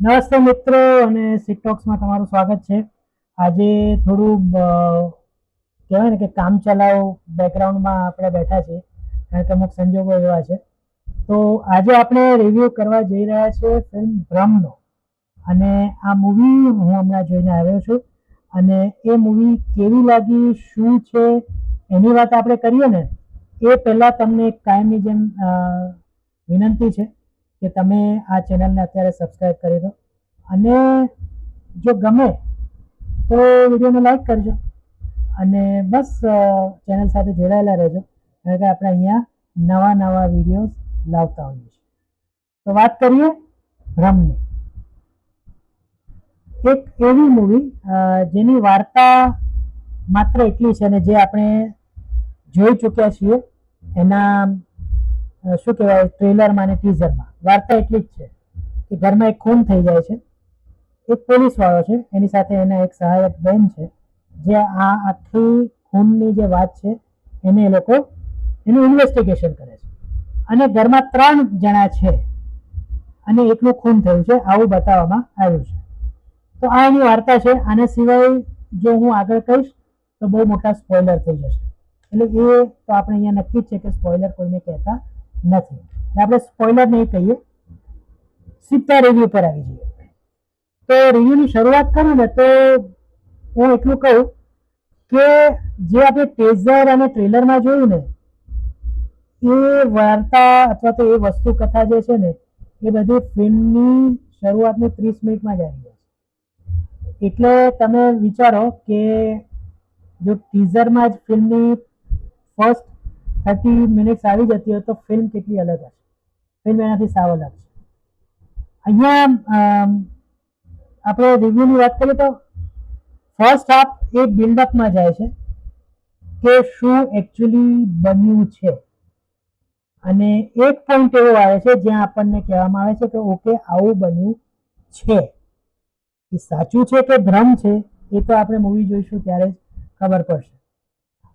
નમસ્તે મિત્રો અને સિટોક્સમાં તમારું સ્વાગત છે. આજે થોડું કહેવાય ને કે કામ ચલાવ બેકગ્રાઉન્ડમાં આપણે બેઠા છીએ, કારણ કે અમુક સંજોગો એવા છે. તો આજે આપણે રિવ્યૂ કરવા જઈ રહ્યા છીએ ફિલ્મ ભ્રમનો અને આ મૂવી હું હમણાં જોઈને આવ્યો છું. અને એ મૂવી કેવી લાગી, શું છે, એની વાત આપણે કરીએ ને, એ પહેલાં તમને કાયમની જેમ વિનંતી છે. કે તમે આ ચેનલને અત્યારે સબસ્ક્રાઈબ કરી દો. અને જો ગમે તો વિડીયોને લાઈક કરજો. અને બસ ચેનલ સાથે જોડાયેલા રહેજો. કારણ કે આપણે અહીંયા નવા નવા વિડીયોઝ લાવતા હોઈએ છીએ. તો વાત કરીએ ભ્રમની એક એવી મૂવી જેની વાર્તા માત્ર એટલી છે અને જે આપણે જોઈ ચૂક્યા છીએ. એના શું કહેવાય ટ્રેલરમાં અને ટીઝરમાં વાર્તા એટલી જ છે કે ઘરમાં એક ખૂન થઈ જાય છે. એક પોલીસ વાળો છે, એની સાથે એના એક સહાયક બેન છે, જે આ આખી ખૂનની જે વાત છે, એને એ લોકો એનું ઇન્વેસ્ટિગેશન કરે છે. અને ઘરમાં ત્રણ જણા છે અને એકનું ખૂન થયું છે, આવું બતાવવામાં આવ્યું છે. તો આ એની વાર્તા છે, આના સિવાય જો હું આગળ કહીશ, તો બહુ મોટા સ્પોઇલર થઈ જશે. એટલે એ તો આપણે અહીંયા નક્કી જ છે કે સ્પોઇલર કોઈને કહેતા નથી. આપણે સ્પોઇલર નહીં કહીએ. સીધા રિવ્યુ પર આવી જઈએ. તો રિવ્યુની શરૂઆત કરું ને તો હું એટલું કહું કે જે આપણે ટેઝર અને ટ્રેલરમાં જોયું ને, એ વાર્તા અથવા તો એ વસ્તુ કથા જે છે ને, એ બધી ફિલ્મની શરૂઆતની ત્રીસ મિનિટમાં જ આવી જાય છે. એટલે તમે વિચારો કે જો ટીઝરમાં જ ફિલ્મની ફર્સ્ટ થર્ટી મિનિટ્સ આવી જતી હોય તો ફિલ્મ કેટલી અલગ હશે? ફિલ્મ એનાથી સાવ અલગ છે. અહીંયા આપણે રિવ્યુની વાત કરીએ તો ફર્સ્ટ હાફ એ બિલ્ડઅપમાં જાય છે કે શું એકચ્યુઅલી બન્યું છે. અને એક પોઈન્ટ એવો આવે છે જ્યાં આપણને કહેવામાં આવે છે કે ઓકે આવું બન્યું છે. એ સાચું છે કે ભ્રમ છે એ તો આપણે મૂવી જોઈશું ત્યારે જ ખબર પડશે.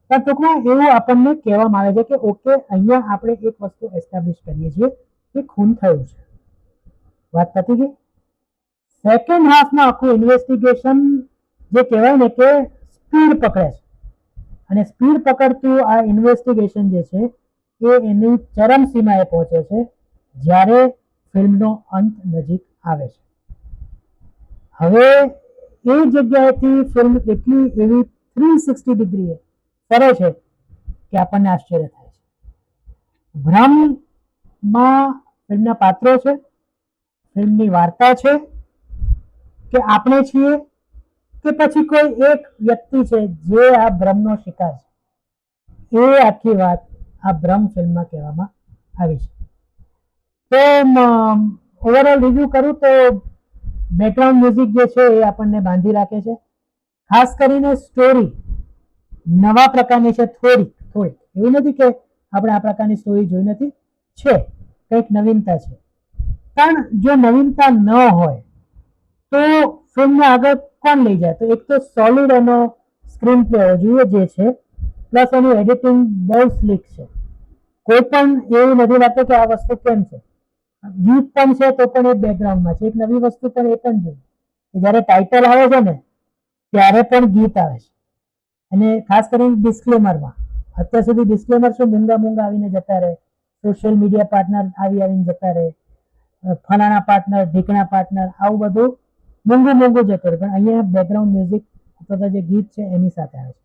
પણ ટૂંકમાં એવું આપણને કહેવામાં આવે છે કે ઓકે અહીંયા આપણે એક વસ્તુ એસ્ટાબ્લિશ કરીએ છીએ કે ખૂન થયું છે? વાત પતી ગઈ? સેકન્ડ હાફમાં આખું ઇન્વેસ્ટિગેશન જે કહેવાય ને કે સ્પીડ પકડે છે. અને સ્પીડ પકડતું આ ઇન્વેસ્ટિગેશન જે છે, એ એની ચરમ સીમાએ પહોંચે છે, જ્યારે ફિલ્મનો અંત નજીક આવે છે. હવે એ જગ્યાએથી ફિલ્મ એટલી એવી થ્રી સિક્સટી ડિગ્રીએ ફરે છે કે આપણને આશ્ચર્ય થાય છે. ભ્રમમાં ફિલ્મના પાત્રો છે, ફિલ્મની વાર્તા છે કે આપણે છીએ કે પછી કોઈ એક વ્યક્તિ છે જે આ ભ્રમનો શિકાર છે. એ આખી વાત આ ભ્રમ ફિલ્મમાં કહેવામાં આવી છે. તો ઓવરઓલ રિવ્યુ કરું તો બેકગ્રાઉન્ડ મ્યુઝિક જે છે એ આપણને બાંધી રાખે છે. ખાસ કરીને સ્ટોરી નવા પ્રકારની છે થોડીક થોડીક. એવું નથી કે આપણે આ પ્રકારની સ્ટોરી જોઈ નથી. છે. કંઈક નવીનતા છે. પણ જો નવીનતા ન હોય, તો ફિલ્મને આગળ કોણ લઈ જાય? તો એક તો સોલિડ એનો સ્ક્રીન પ્લે હોવો જોઈએ જે છે પ્લસ એનું એડિટિંગ બહુ સ્લીક છે. કોઈ પણ એવું નથી લાગતું કે આ વસ્તુ કેમ છે? ગીત પણ છે તો પણ એ બેકગ્રાઉન્ડમાં છે. એક નવી વસ્તુ પણ એ પણ જોઈ કે જ્યારે ટાઇટલ આવે છે ને, ત્યારે પણ ગીત આવે છે. અને ખાસ કરીને ડિસ્ક્લેમરમાં અત્યાર સુધી ડિસ્ક્લેમર શું મૂંગા મૂંગા આવીને જતા રહે. સોશિયલ મીડિયા પાર્ટનર આવી આવીને જતા રહે. ફલાણા પાર્ટનર ઢીકણા પાર્ટનર આવું બધું મોંઘું મોંઘું જતું રહે. પણ અહીંયા બેકગ્રાઉન્ડ મ્યુઝિક અથવા જે ગીત છે એની સાથે આવે છે.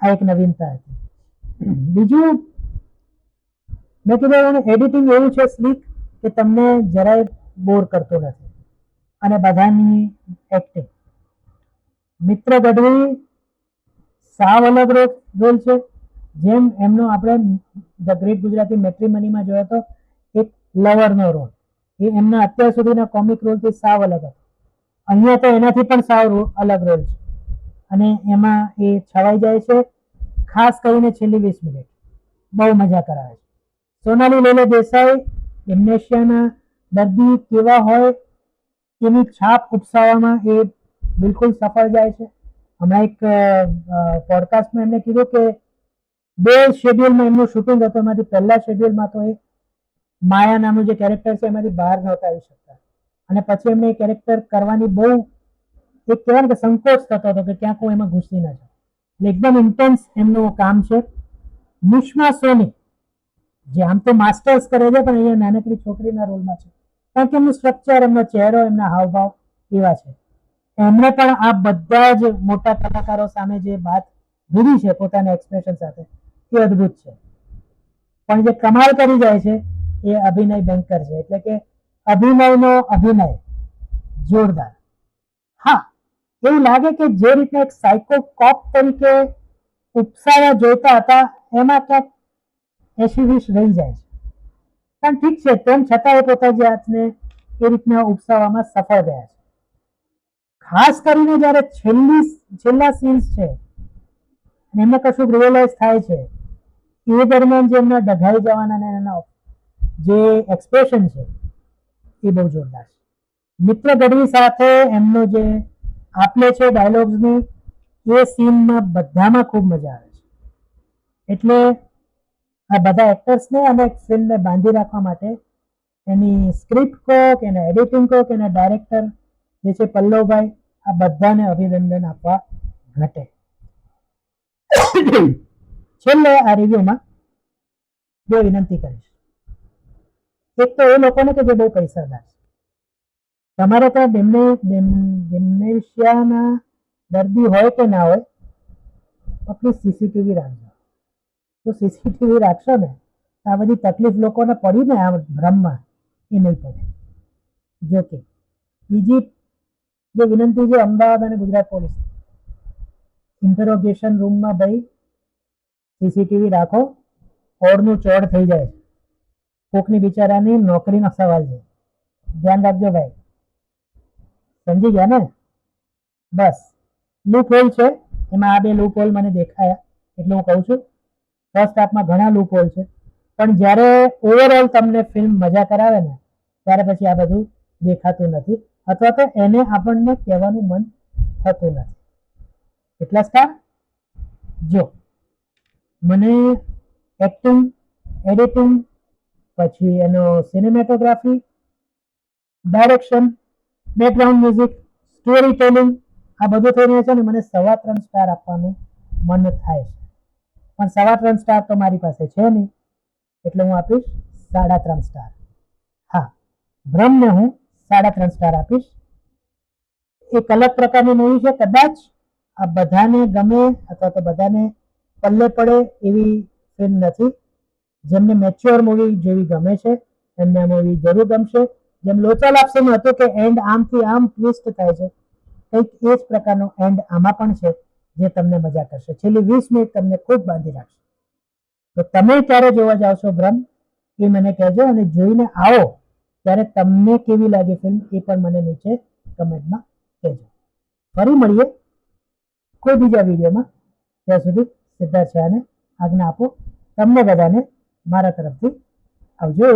આ એક નવીનતા હતી. બીજું, મેં કીધું એડિટિંગ એવું છે સ્લીક કે તમને જરાય બોર કરતો નથી. અને બધાની એક્ટિંગ મિત્ર ગઢવી સાવ અલગ રોલ છે. જેમ એમનો આપણે ધ ગ્રેટ ગુજરાતી મેટ્રીમનીમાં જોયો હતો એક લવરનો રોલ. એ એમના અત્યાર સુધીના કોમિક રોલથી સાવ અલગ હતો. અહીંયા તો એનાથી પણ સાવ અલગ રોલ છે. અને એમાં એ છવાઈ જાય છે, ખાસ કરીને છેલ્લી વીસ મિનિટ. બહુ મજા કરાવે છે. સોનાલી લેલે દેસાઈ, એમનેશિયાના દર્દી કેવા હોય, એની છાપ ઉપસાવવામાં એ બિલકુલ સફળ જાય છે. હમણાં એક પોડકાસ્ટમાં એમને કીધું કે બે શેડ્યુલમાં એમનું શૂટિંગ હતું. એમાંથી પહેલા શેડ્યુલમાં તો એ માયા નામનું જે કેરેક્ટર છે એમાંથી બહાર નહોતા આવી શકતા. અને પછી એમને એ કેરેક્ટર કરવાની બહુ એક કહેવાય કે સંકોચ થતો હતો કે ક્યાંક હું એમાં ઘૂસી ના જાઉં. એટલે એકદમ ઇન્ટેન્સ એમનું કામ છે. નિષ્મા સોની, જે આમ તો માસ્ટર્સ કરે છે, પણ અહીંયા નાનકડી છોકરીના રોલમાં છે. કારણ કે એમનું સ્ટ્રક્ચર એમનો ચહેરો, એમના હાવભાવ એવા છે. એમણે પણ આ બધા જ મોટા કલાકારો સામે જે વાત લીધી છે પોતાના એક્સપ્રેશન સાથે એ અદ્ભુત છે. પણ જે કમાલ કરી જાય છે, એ અભિનય બેંકર છે. એટલે કે અભિનયનો અભિનય. જોરદાર. હા, એવું લાગે કે જે રીતના એક સાયકો કોપ તરીકે ઉપસાવા જોઈતા હતા, એમાં ક્યાંક એસી વીસ રહી જાય છે. પણ ઠીક છે, તેમ છતાં એ પોતાની જાતને એ રીતના ઉપસાવામાં સફળ ગયા છે. ખાસ કરીને જ્યારે છેલ્લી, છેલ્લા સીન્સ છે એમને કશું રિયલાઇઝ થાય છે એ દરમિયાન જે એમના ડઘાઈ જવાના અને એના જે એક્સપ્રેશન છે, એ બહુ જોરદાર છે. મિત્ર ગઢવી સાથે એમનો જે આપલે છે ડાયલોગ્સની એ સીનમાં બધામાં ખૂબ મજા આવે છે. એટલે આ બધા એક્ટર્સને અને ફિલ્મને બાંધી રાખવા માટે એની સ્ક્રિપ્ટ કહો કે એના એડિટિંગ કહો કે એના ડાયરેક્ટર જે છે પલ્લવભાઈ, આ બધાને અભિનંદન આપવા ઘટે. છેલ્લે આ રિવ્યુમાં બે વિનંતી કરીશ. એક તો એ લોકોને કે જે બહુ પૈસાદાર છે. તમારે ત્યાં ડેમને ડેમનેશિયાના દર્દી હોય કે ના હોય પ્લીઝ સીસીટીવી રાખજો. તો સીસીટીવી રાખશો ને આ બધી તકલીફ લોકોને પડી ને આ ભ્રમમાં, એ નહીં પડે. જો કે, બીજી જે વિનંતી છે, અમદાવાદ અને ગુજરાત પોલીસ. ઇન્ટરોગેશન રૂમમાં ભાઈ સીસીટીવી રાખો, ઓળનું ચોડ થઈ જાય કોકની બિચારાની નોકરીનો સવાલ છે. ધ્યાન રાખજો ભાઈ. સમજી ગયા ને? બસ. લૂપ હોલ છે. એમાં આ બે લૂપ હોલ મને દેખાયા એટલે હું કહું છું. ફર્સ્ટ હાફમાં ઘણા લૂપ હોલ છે. પણ જ્યારે ઓવરઓલ તમને ફિલ્મ મજા કરાવે ને, ત્યારે પછી આ બધું દેખાતું નથી. અથવા તો એને આપણને કહેવાનું મન થતું નથી. કેટલા સ્ટાર જો. મને એક્ટિંગ એડિટિંગ પછી એનો cinematography direction background music storytelling આ બધું થઈને છે ને મને સવા ત્રણ સ્ટાર આપવાનું મન થાય છે. પણ સવા ત્રણ સ્ટાર તો મારી પાસે છે નહીં, એટલે હું આપીશ સાડા ત્રણ સ્ટાર હા ભ્રમને હું સાડા ત્રણ સ્ટાર આપીશ. એક અલગ પ્રકારની મૂવી છે, કદાચ આ બધાને ગમે અથવા તો બધાને પલ્લે પડે એવી ફિલ્મ નથી. જેમને મેચ્યોર મૂવી જેવી ગમે છે, એમને આ મૂવી જરૂર ગમશે. જેમ લોચા લાપસીમાં હતું કે એન્ડ આમથી આમ ટ્વિસ્ટ થાય છે, કંઈક એ જ પ્રકારનો એન્ડ આમાં પણ છે, જે તમને મજા કરશે. છેલ્લી વીસ મિનિટ તમને ખૂબ બાંધી રાખશે. તો તમે ક્યારે જોવા જાવ છો ભ્રમ? એ મને કહેજો અને જોઈને આવો. ત્યારે તમને કેવી લાગે ફિલ્મ એ પણ મને નીચે કમેન્ટમાં કહેજો. ફરી મળીએ કોઈ બીજા વિડીયોમાં ત્યાં સુધી સિદ્ધાર્થ શાહને આજ્ઞા આપો. તમને બધાને મારા તરફથી આવજો.